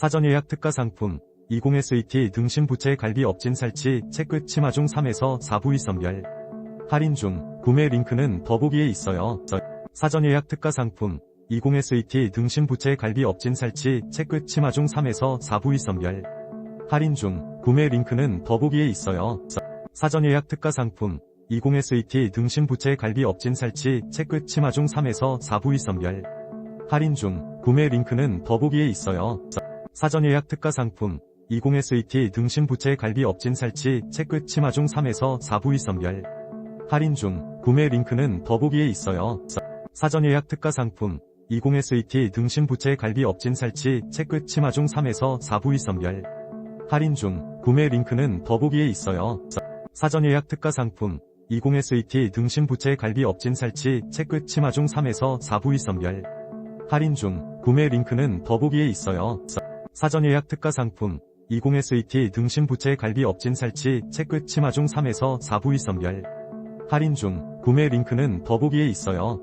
사전 예약 특가 상품 20SET 등심 부채 갈비 업진 살치 채끝 치마 중 3에서 4부위 선별 할인 중 구매 링크는 더보기에 있어요. 사전 예약 특가 상품 20SET 등심 부채 갈비 업진 살치 채끝 치마 중 3에서 4부위 선별 할인 중 구매 링크는 더보기에 있어요. 사전 예약 특가 상품 20SET 등심 부채 갈비 업진 살치 채끝 치마 중 3에서 4부위 선별 할인 중 구매 링크는 더보기에 있어요. 사전 예약 특가 상품 20SET 등심 부채 갈비 업진 살치 채끝 치마 중 3에서 4부위 선별 할인 중 구매 링크는 더보기에 있어요. 사전 예약 특가 상품 20SET 등심 부채 갈비 업진 살치 채끝 치마 중 3에서 4부위 선별 할인 중 구매 링크는 더보기에 있어요. 사전 예약 특가 상품 20SET 등심 부채 갈비 업진 살치 채끝 치마 중 3에서 4부위 선별 할인 중 구매 링크는 더보기에 있어요. 사전 예약 특가 상품 20SET 등심 부채 갈비 업진 살치 채끝 치마 중 3에서 4부위 선별 할인 중 구매 링크는 더보기에 있어요.